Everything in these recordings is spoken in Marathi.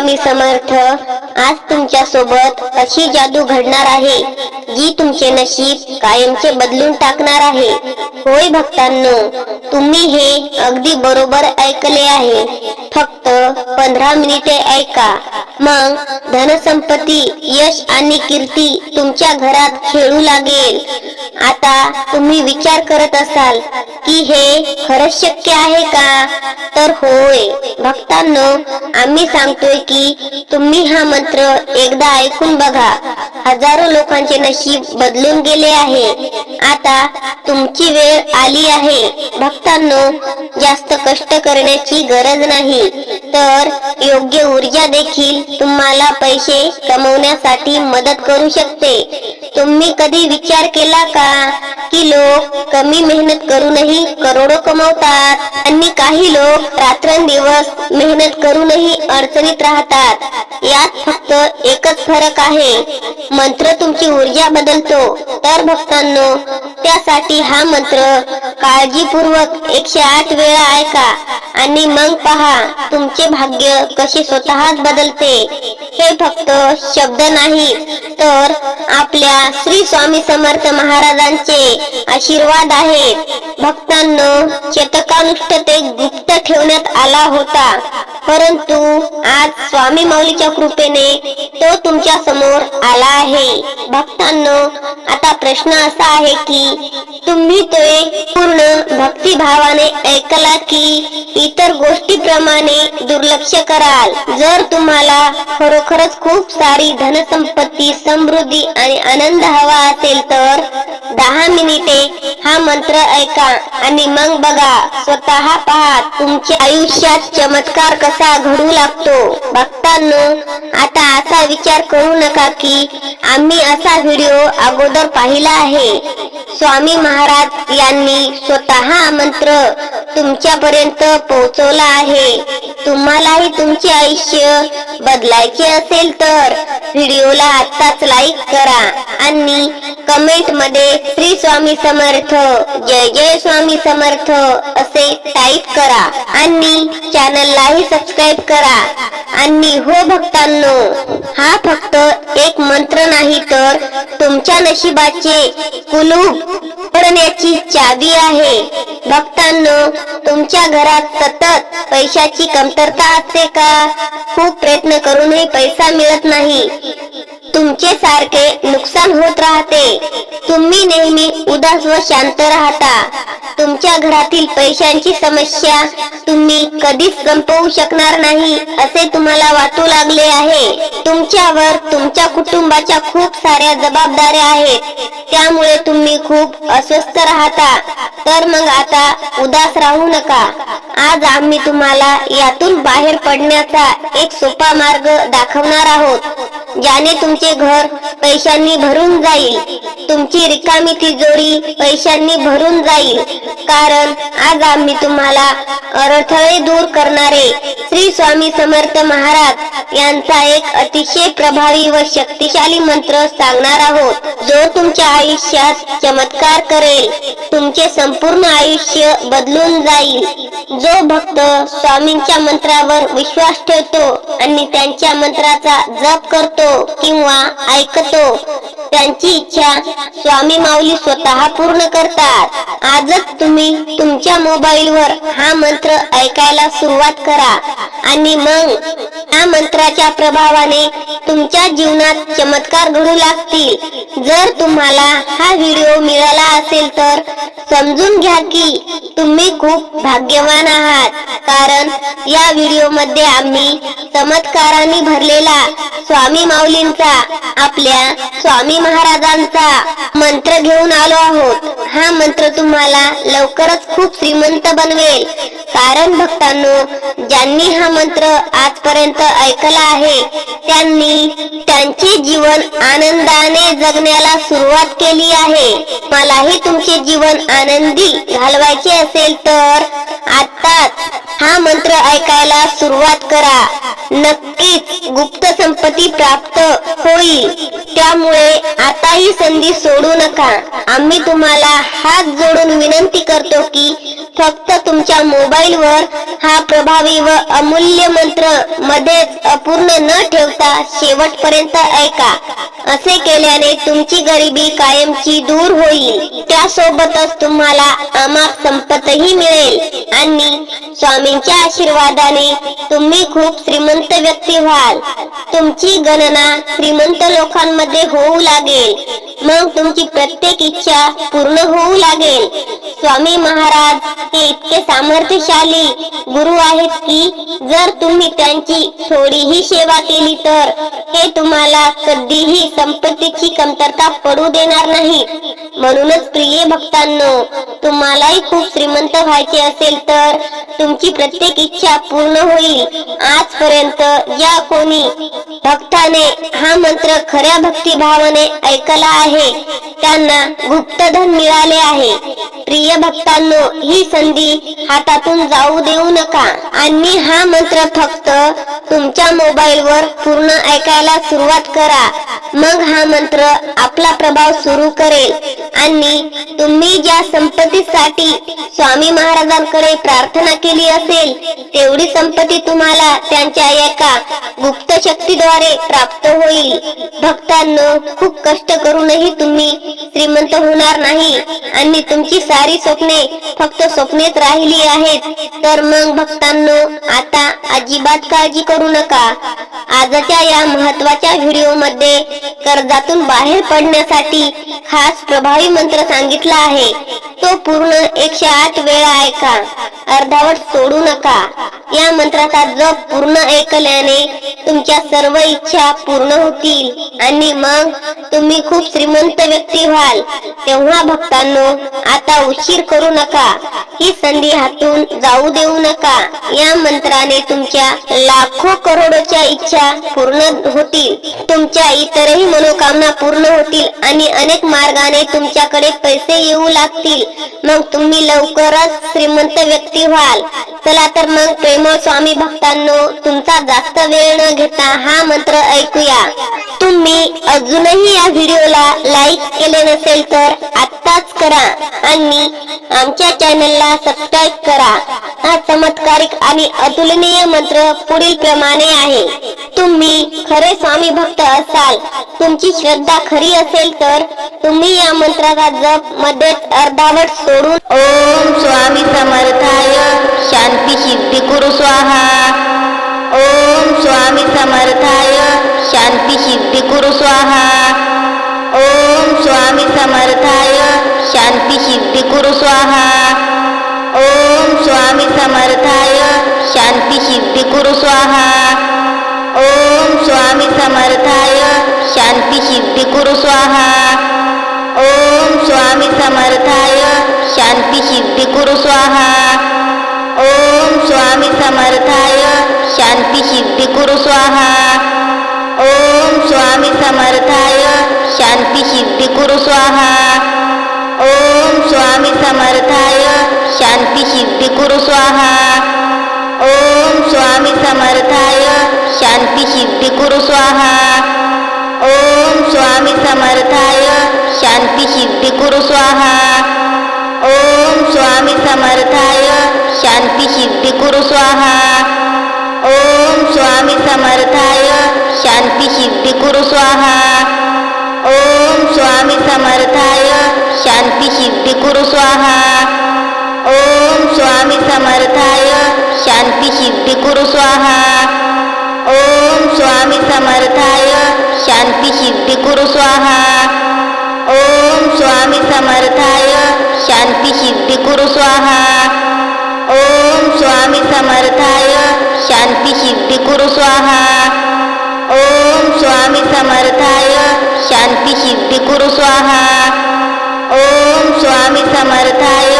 स्वामी समर्थ आज तुमच्यासोबत अशी जादू घडणार आहे जी तुमचे नशीब कायमचे बदलून टाकणार आहे. होय भक्तांनो तुम्ही हे अगदी बरोबर ऐकले आहे. फक्त पंधरा मिनिटे ऐका. मग धनसंपत्ती यश आणि कीर्ती तुमच्या घरात खेळू लागेल. आता तुम्ही विचार करत असाल की हे खरंच शक्य आहे का? तर होय. भक्तांनो आम्ही सांगतोय की तुम्ही हा मंत्र एकदा ऐकून बघा. हजारो लोकांचे नशीब बदलून गेले आहे. आता तुमची वेळ आली आहे. भक्तांनो जास्त कष्ट करण्याची गरज नाही. तर योग्य ऊर्जा देखील तुम्हाला पैसे कमवण्यासाठी मदत करू शकते. तुम्ही कधी विचार केला का की लोक कमी मेहनत करूनही करोडो कमवतात आणि काही लोक रात्रंदिवस मेहनत करूनही अडचणीत राहतात. यात फक्त एकच फरक आहे. मंत्र तुमची ऊर्जा बदलतो. तर भक्तांनो त्यासाठी हा मंत्र काळजीपूर्वक एकशे आठ वेळा ऐका आणि मग पहा तुमचे भाग्य कसे स्वतःच बदलते. हे फक्त शब्द नाही तर आपल्या श्री स्वामी समर्थ महाराजांचे आशीर्वाद आहेत. भक्तांनो शतकानुष्ठ ते गुप्त ठेवण्यात आला होता. परंतु आज स्वामी माऊलीच्या कृपेने तो तुमच्यासमोर आला आहे. भक्तांनो आता प्रश्न असा आहे की तुम्ही ते पूर्ण भक्तिभावाने ऐकला की इतर गोष्टीप्रमाणे दुर्लक्ष कराल. जर तुम्हाला खरोखरच खूप सारी धनसंपत्ती समृद्धी आणि आनंद हवा असेल तर दहा मिनिटे हा मंत्र ऐका आणि मग बघा. स्वतः पहा तुमची आयुष्यात चमत्कार कसा घडू लागतो? बघतानो आता असा विचार करू नका की आम्ही असा व्हिडिओ अगोदर पाहिला आहे. स्वामी महाराज यांनी स्वतः मंत्र तुमच्यापर्यंत पोहोचवला आहे. तुम्हालाही तुमचे आयुष्य बदलायचे असेल तर व्हिडिओला आत्ताच लाईक करा आणि कमेंटमध्ये श्री स्वामी समर्थ जय जय स्वामी समर्थ असे टाईप करा आणि चॅनललाही सबस्क्राईब करा. आणि हो भक्तांनो हा फक्त एक मंत्र नाही तर तुमच्या नशिबाचे कुलूप पडण्याची चावी आहे. भक्तांनो तुमच्या घरात सतत पैशाची कमतरता असते का? खूप प्रयत्न करूनही पैसा मिळत नाही. तुमचे सारखे नुकसान होत राहते. तुम्ही नेहमी उदास व शांत राहता. तुमच्या घरातील पैशांची समस्या तुम्ही कधीच संपवू शकणार नाही असे तुम्हाला वाटू लागले आहे. तुमच्यावर तुमच्या कुटुंबाच्या खूप साऱ्या जबाबदाऱ्या आहेत. त्यामुळे तुम्ही खूप अस्वस्थ राहता. तर मग आता उदास राहू नका. आज आम्ही तुम्हाला यातून बाहेर पडण्याचा एक सोपा मार्ग दाखवणार आहोत ज्याने तुमचे घर पैशांनी भरून जाईल. तुमची रिकामी तिजोरी पैशांनी भरून जाईल. कारण आज आम्ही तुम्हाला अडथळे दूर करणारे श्री स्वामी समर्थ महाराज यांचा एक अतिशय प्रभावी व शक्तिशाली मंत्र सांगणार आहोत. जो तुमच्या आयुष्यात चमत्कार करेल तुमचे संपूर्ण आयुष्य बदलून जाईल. जो भक्त स्वामींच्या मंत्रावर विश्वास ठेवतो आणि त्यांच्या मंत्राचा जप करतो किंवा ऐकतो त्यांची इच्छा स्वामी माऊली स्वतः पूर्ण करतात. आजच तुम्ही तुमच्या मोबाईलवर हा मंत्र ऐकायला सुरुवात करा. आणि मग या मंत्राच्या प्रभावाने तुमच्या जीवनात चमत्कार घडू लागतील. जर तुम्हाला हा व्हिडिओ मिळाला असेल तर समजून घ्या की तुम्ही खूप भाग्यवान आहात. कारण या व्हिडिओमध्ये आम्ही चमत्कारांनी भरलेला स्वामी माऊलींचा आपल्या स्वामी महाराजांचा मंत्र घेऊन आलो आहोत. हा मंत्र तुम्हाला लवकर लवकरच खूप श्रीमंत बनवेल. कारण भक्तांनो ज्यांनी हा मंत्र आजपर्यंत ऐकला आहे त्यांनी त्यांचे जीवन आनंदाने जगण्याला सुरुवात केली आहे. मलाही तुमचे जीवन आनंदी घालवायचे असेल तर आताच हा मंत्र ऐकायला सुरुवात करा. नक्कीच गुप्त संपत्ती प्राप्त होईल. त्यामुळे आता ही संधी सोडू नका. आम्ही तुम्हाला हात जोडून विनंती करतो की फक्त तुमच्या मोबाईल वर हा प्रभावी व अमूल्य मंत्र मध्येच अपूर्ण न ठेवता शेवटपर्यंत ऐका. असे केल्याने तुमची गरिबी कायमची दूर होईल. त्यासोबतच तुम्हाला अमाप संपतही मिळेल. आणि स्वामींच्या आशीर्वादाने तुम्ही खूप श्रीमंत व्यक्ती व्हाल. तुमची गणना श्रीमंत लोकांमध्ये होऊ लागेल. मग तुमची प्रत्येक इच्छा पूर्ण होऊ लागेल. स्वामी महाराज हे इतके सामर्थ्यशाली गुरु आहेत की जर तुम्ही त्यांची थोडीही सेवा केली तर हे तुम्हाला कधीही संपत्तीची कमतरता पडू देणार नाही. म्हणूनच प्रिय भक्तांनो तुम्हालाही खूप श्रीमंत व्हायचे असेल तर तुमची प्रत्येक इच्छा पूर्ण होईल. आजपर्यंत ज्या कोणी भक्ताने हा मंत्र खऱ्या भक्तिभावाने ऐकला आहे त्यांना गुप्तधन मिळाले आहे. प्रिय भक्तांनो ही संधी हातातून जाऊ देऊ नका. आणि हा मंत्र फक्त तुमच्या मोबाईल वर पूर्ण ऐकायला सुरुवात करा. मग हा मंत्र आपला प्रभाव सुरू करेल. आणि तुम्ही ज्या संपत्तीसाठी स्वामी महाराजांकडे प्रार्थना केली असेल तेवढी संपत्ती तुम्हाला त्यांच्या एका गुप्त शक्तीद्वारे प्राप्त होईल. भक्तांनो खूप कष्ट करूनही तुम्ही श्रीमंत होणार नाही. आणि तुमची सारी स्वप्ने फक्त स्वप्नेत राहिली आहेत. तर मग भक्तांनो आता अजिबात काळजी करू नका. आजच्या या महत्त्वाच्या व्हिडिओमध्ये कर्जातून बाहेर पडण्यासाठी खास प्रभावी मंत्र सांगितला आहे. तो पूर्ण एकशे आठ वेळा ऐका. अर्धावट सोडू नका. या मंत्राचा जप पूर्ण ऐकल्याने तुमच्या सर्व इच्छा पूर्ण होतील. आणि मग तुम्ही खूप श्रीमंत व्यक्ती व्हाल. तेव्हा भक्तांनो आता उशीर करू नका. ही संधी हातून जाऊ देऊ नका. या मंत्राने तुमच्या लाखो करोडोच्या इच्छा पूर्ण होतील. तुमच्या इतरही मनोकामना पूर्ण होतील आणि अनेक मार्गाने तुमच्याकडे पैसे येऊ लागतील. मग तुम्ही लवकरच श्रीमंत व्यक्ती व्हाल. चला तर मग प्रेमळ स्वामी भक्तांनो तुमचा जास्त वेळ न घेता हा मंत्र ऐकूया. तुम्ही अजूनही या व्हिडिओला लाईक केले नसेल तर आत्ताच करा आणि आमच्या चॅनलला सबस्क्राईब करा. हा चमत्कारिक आणि अतुलनीय मंत्र पुढील प्रमाणे आहे. तुम्ही खरे स्वामी भक्त असाल तुमची श्रद्धा खरी असेल तर तुम्ही या मंत्राचा जपमध्ये अर्धावट सोडून ओम स्वामी समर्थाय शांती सिद्धी कुरु स्वाहा. ओम स्वामी समर्थाय. शांती सिद्धी कुरु स्वाहा. ओम स्वामी समर्थाय. शांती सिद्धी कुरु स्वाहा. ओम स्वामी समर्थाय. शांती सिद्धी कुरु स्वाहा. ओम स्वामी समर्थाय. शांती सिद्धी कुरु स्वाहा. ओम स्वामी समर्थाय. शांती सिद्धी कुरु स्वाहा. ओम स्वामी समर्थाय शांती सिद्धी कुरु स्वाहा. ओम स्वामी समर्थाय शांती सिद्धी कुरु स्वाहा. ओम स्वामी समर्थाय शांती सिद्धी कुरु स्वाहा. ओम स्वामी समर्थाय शांती सिद्धी कुरु स्वाहा. ओम स्वामी समर्थाय शांती सिद्धी कुरु स्वाहा. ओम स्वामी समर्थाय. शांती सिद्धी कुरु स्वाहा. ओम स्वामी समर्थाय. शांती सिद्धी कुरु स्वाहा. ओम स्वामी समर्थाय. शांती सिद्धी कुरु स्वाहा. ओम स्वामी समर्थाय. शांती सिद्धी कुरु स्वाहा. ओम स्वामी समर्थाय. शांती सिद्धी कुरु स्वाहा. ओम स्वामी समर्थ शांती सिद्धी कुरु स्वाहा। ओम स्वामी समर्थाय। शांती सिद्धी कुरु स्वाहा। ओम स्वामी समर्थाय। शांती सिद्धी कुरु स्वाहा। ओम स्वामी समर्थाय।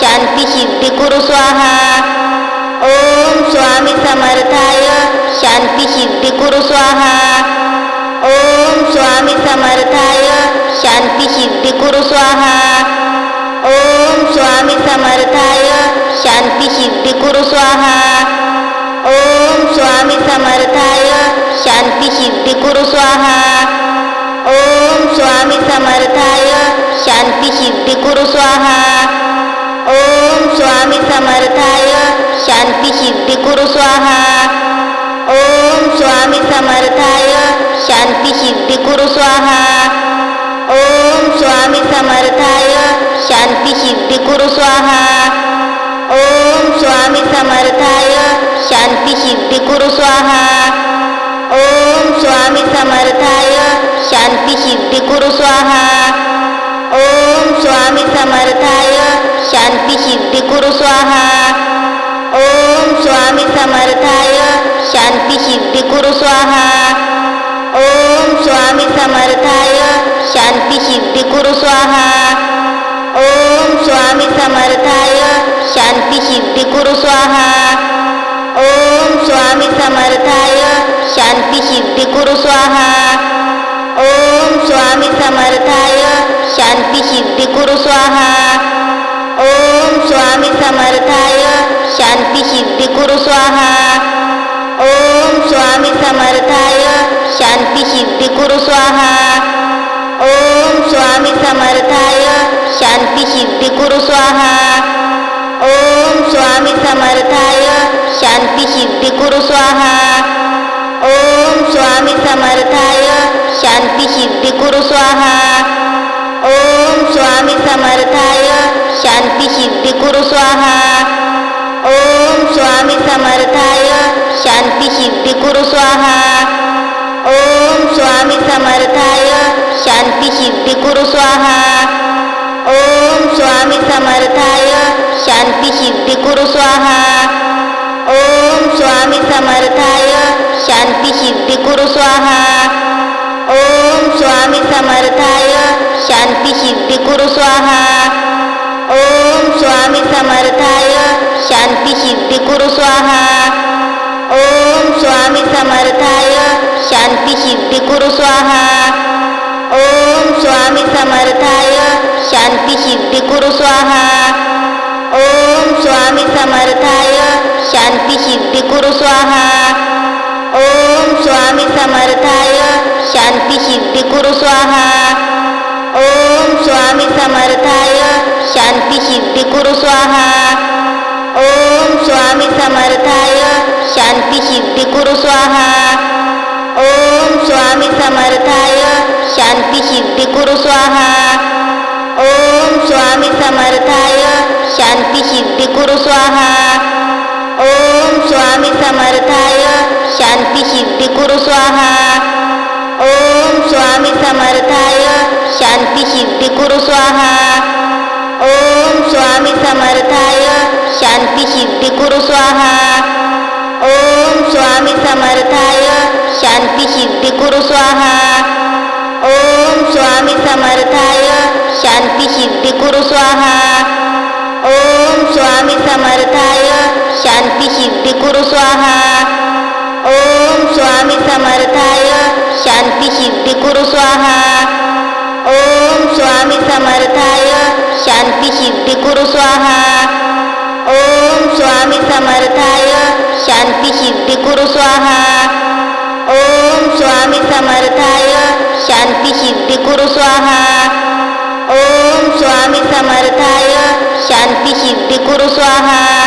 शांती सिद्धी कुरु स्वाहा। ओम स्वामी समर्थाय। शांती सिद्धी कुरु स्वाहा। ओम स्वामी समर्थाय। शांती सिद्धी कुरु स्वाहा। शांती सिद्धी कुरु स्वाहा. ओम स्वामी समर्थाय शांती सिद्धी कुरु स्वाहा. ओम स्वामी समर्थाय शांती सिद्धी कुरु स्वाहा. ओम स्वामी समर्थाय शांती सिद्धी कुरु स्वाहा. ओम स्वामी समर्थाय शांती सिद्धी कुरु स्वाहा. ओम स्वामी समर्थाय शांती सिद्धी कुरु स्वाहा. ओम स्वामी समर्थाय. शांती सिद्धी कुरु स्वाहा. ओम स्वामी समर्थाय. शांती सिद्धी कुरु स्वाहा. ओम स्वामी समर्थाय. शांती सिद्धी कुरु स्वाहा. ओम स्वामी समर्थाय. शांती सिद्धी कुरु स्वाहा. ओम स्वामी समर्थाय. शांती सिद्धी कुरु स्वाहा. ओम स्वामी समर्थाय. शांती सिद्धि कुरु स्वाहा। ओम स्वामी समर्थाय शांति सिद्धि कुरु स्वाहा। ओम स्वामी समर्थाय शांति सिद्धि कुरु स्वाहा। ओम स्वामी समर्थाय शांती सिद्धी कुरु स्वाहा। ओम स्वामी समर्थाय शांति सिद्धि कुरु स्वाहा। ओम स्वामी समर्थाय शांती सिद्धी कुरु स्वाहा। ओम स्वामी समर्थाय. शांती सिद्धी कुरु स्वाहा. ओम स्वामी समर्थाय. शांती सिद्धी कुरु स्वाहा. ओम स्वामी समर्थाय. शांती सिद्धी कुरु स्वाहा. ओम स्वामी समर्थाय. शांती सिद्धी कुरु स्वाहा. ओम स्वामी समर्थाय. शांती सिद्धी कुरु स्वाहा. ओम स्वामी समर्थाय. शांती सिद्धी कुरु स्वाहा. ओम स्वामी समर्थाय. शांती सिद्धी कुरु स्वाहा. ओम स्वामी समर्थाय. शांती सिद्धी कुरु स्वाहा. ओम स्वामी समर्थाय. शांती सिद्धी कुरु स्वाहा. ओम स्वामी समर्थाय. शांती सिद्धी कुरु स्वाहा. ओम स्वामी समर्थाय. शांती सिद्धी कुरु स्वाहा. ओम स्वामी समर्थाय. शांती सिद्धी कुरु स्वाहा. ओम स्वामी समर्थाय. शांती सिद्धी कुरु स्वाहा. ओम स्वामी समर्थाय. शांती सिद्धी कुरु स्वाहा. ओम स्वामी समर्थाय. शांती सिद्धी कुरु स्वाहा. ओम स्वामी समर्थाय. शांती सिद्धी कुरु स्वाहा. ओम स्वामी समर्थाय. शांती सिद्धी कुरु स्वाहा. ओम स्वामी समर्थाय. शांती सिद्धी कुरु स्वाहा. ओम स्वामी समर्थाय. शांती सिद्धी कुरु स्वाहा. ओम स्वामी समर्थाय. शांती सिद्धी कुरु स्वाहा. ओम स्वामी समर्थाय. शांती सिद्धी कुरु स्वाहा. ओम स्वामी समर्थाय. शांती सिद्धी कुरु स्वाहा. ओम स्वामी समर्थाय. शांती सिद्धी कुरु स्वाहा. ओम स्वामी समर्थाय. शांती सिद्धी कुरु स्वाहा. ओम स्वामी समर्थाय. शांती सिद्धी कुरु स्वाहा. ओम स्वामी समर्थाय. शांती सिद्धी कुरु स्वाहा. ओम स्वामी समर्थाय. शांती सिद्धी कुरु स्वाहा. ओम स्वामी समर्थाय. शांती सिद्धी कुरु स्वाहा.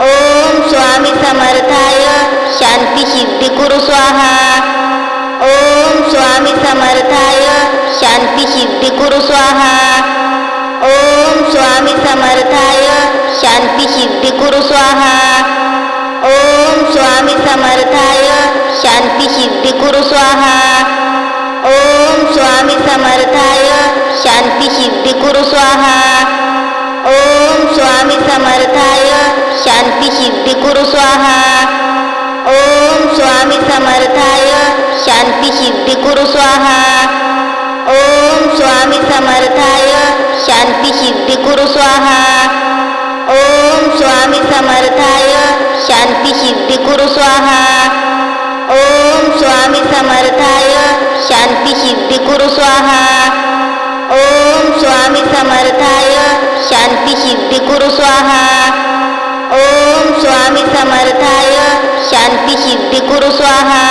ओम स्वामी समर्थाय. शांती सिद्धी कुरु स्वाहा. ओम स्वामी समर्थाय. शांती सिद्धी कुरु स्वाहा. ओम स्वामी समर्थाय. शांती सिद्धी कुरु स्वाहा. ओम स्वामी समर्थाय. शांती सिद्धी कुरु स्वाहा. ओम स्वामी समर्थाय. शांती सिद्धी कुरु स्वाहा. ओम स्वामी समर्थाय शांती सिद्धी कुरु स्वाहा. ओम स्वामी समर्थाय शांती सिद्धी कुरु स्वाहा. ओम स्वामी समर्थाय शांती सिद्धी कुरु स्वाहा. ओम स्वामी समर्थाय शांती सिद्धी कुरु स्वाहा. ओम स्वामी समर्थाय शांती सिद्धी कुरु स्वाहा. ओम स्वामी समर्थाय शांती सिद्धी कुरु स्वाहा। ओम स्वामी समर्थाय शांति सिद्धि कुरु स्वाहा।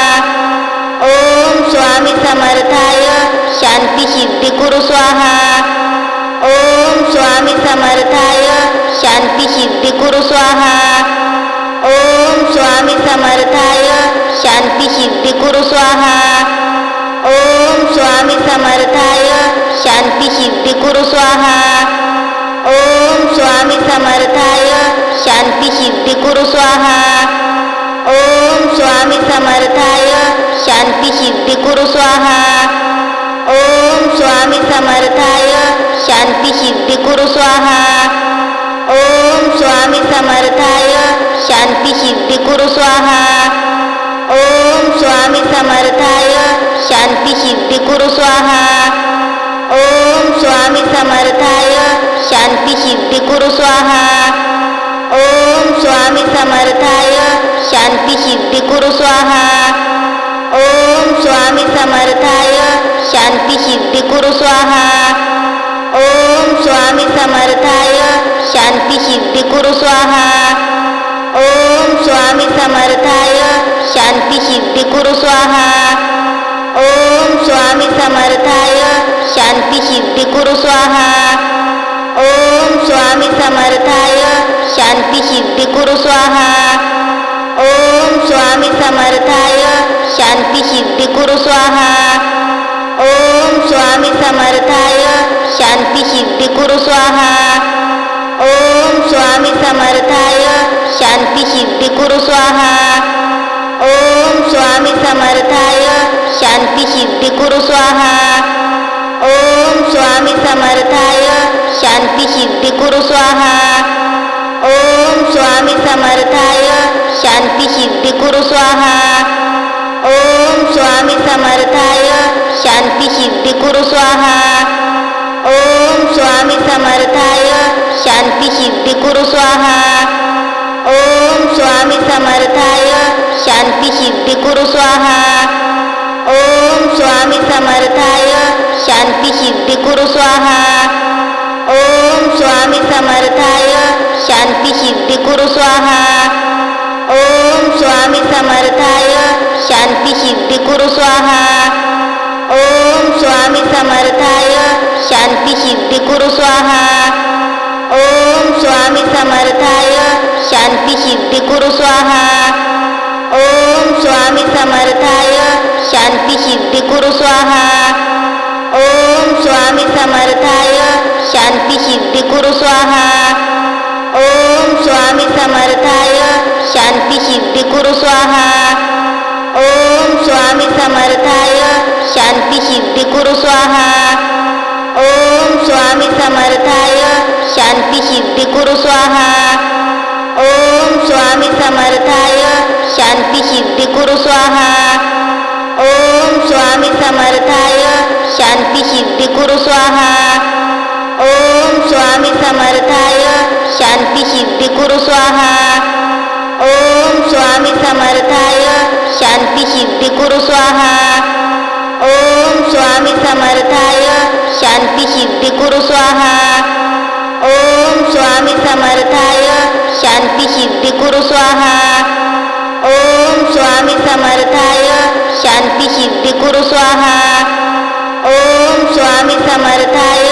ओम स्वामी समर्थाय शांति सिद्धि कुरु स्वाहा। ओम स्वामी समर्थाय शांती सिद्धी कुरु स्वाहा। ओम स्वामी समर्थाय शांति सिद्धि कुरु स्वाहा। ओम स्वामी समर्थाय. शांती सिद्धी कुरु स्वाहा. ओम स्वामी समर्थाय. शांती सिद्धी कुरु स्वाहा. ओम स्वामी समर्थाय. शांती सिद्धी कुरु स्वाहा. ओम स्वामी समर्थाय. शांती सिद्धी कुरु स्वाहा. ओम स्वामी समर्थाय. शांती सिद्धी कुरु स्वाहा. ओम स्वामी समर्थाय. शांती सिद्धी कुरु स्वाहा. ओम स्वामी समर्थाय. शांती सिद्धी कुरु स्वाहा. ओम स्वामी समर्थाय. शांती सिद्धी कुरु स्वाहा. ओम स्वामी समर्थाय. शांती सिद्धी कुरु स्वाहा. ओम स्वामी समर्थाय. शांती सिद्धी कुरु स्वाहा. ओम स्वामी समर्थाय. शांती सिद्धी कुरु स्वाहा. ओम स्वामी समर्थाय. शांती सिद्धी कुरु स्वाहा. ओम स्वामी समर्थाय. शांती सिद्धी कुरु स्वाहा. ओम स्वामी समर्थाय. शांती सिद्धी कुरु स्वाहा. ओम स्वामी समर्थाय. शांती सिद्धी कुरु स्वाहा. ओम स्वामी समर्थाय. शांती सिद्धी कुरु स्वाहा. ओम स्वामी समर्थाय. शांती सिद्धी कुरु स्वाहा. ओम स्वामी समर्थाय. शांती सिद्धी कुरु स्वाहा. ओम स्वामी समर्थाय. शांती सिद्धी कुरु स्वाहा. ओम स्वामी समर्थाय. शांती सिद्धी कुरु स्वाहा. ओम स्वामी समर्थाय. शांती सिद्धी कुरु स्वाहा. ओम स्वामी समर्थाय. शांती सिद्धी कुरु स्वाहा. ओम स्वामी समर्थाय. शांती सिद्धी कुरु स्वाहा. ओम स्वामी समर्थाय. शांती सिद्धी कुरु स्वाहा. ओम स्वामी समर्थाय. शांती सिद्धी कुरु स्वाहा. ओम स्वामी समर्थाय. शांती सिद्धी कुरु स्वाहा. ओम स्वामी समर्थाय. शांती सिद्धी कुरु स्वाहा. ओम स्वामी समर्थाय. शांती सिद्धी कुरु स्वाहा. ओम स्वामी समर्थाय. शांती सिद्धी कुरु स्वाहा. ओम स्वामी समर्थाय. शांती सिद्धी कुरु स्वाहा. ओम स्वामी समर्थाय. शांती सिद्धी कुरु स्वाहा. ओम स्वामी समर्थाय. शांती सिद्धी कुरु स्वाहा. ओम स्वामी समर्थाय. शांती सिद्धी कुरु स्वाहा. ओम स्वामी समर्थाय. शांती सिद्धी कुरु स्वाहा. ओम स्वामी समर्थाय. शांती सिद्धी कुरु स्वाहा. ओम स्वामी समर्थाय. शांती सिद्धी कुरु स्वाहा. ओम स्वामी समर्थाय. शांती सिद्धी कुरु स्वाहा. ओम स्वामी समर्थाय. शांती सिद्धी कुरु स्वाहा. ओम स्वामी समर्थाय. शांती सिद्धी कुरु स्वाहा. ओम स्वामी समर्थाय.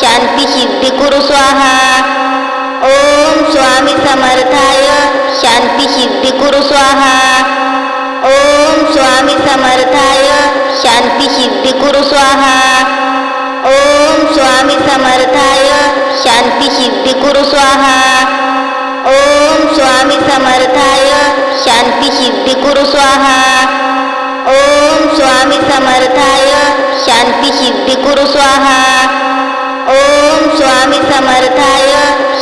शांती सिद्धी कुरु स्वाहा. ओम स्वामी समर्थाय. शांती सिद्धी कुरु स्वाहा. ओम स्वामी समर्थाय. शांती सिद्धी कुरु स्वाहा. ओम स्वामी समर्थाय. शांती सिद्धी कुरु स्वाहा. ओम स्वामी समर्थाय. शांती सिद्धी कुरु स्वाहा. ओम स्वामी समर्थाय. शांती सिद्धी कुरु स्वाहा. ओम स्वामी समर्थाय.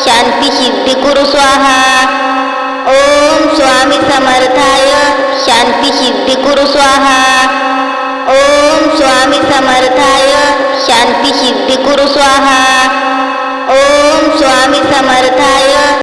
शांती सिद्धी कुरु स्वाहा. ओम स्वामी समर्थाय. शांती सिद्धी कुरु स्वाहा. ओम स्वामी समर्थाय. शांती सिद्धी कुरु स्वाहा. ओम स्वामी समर्थाय.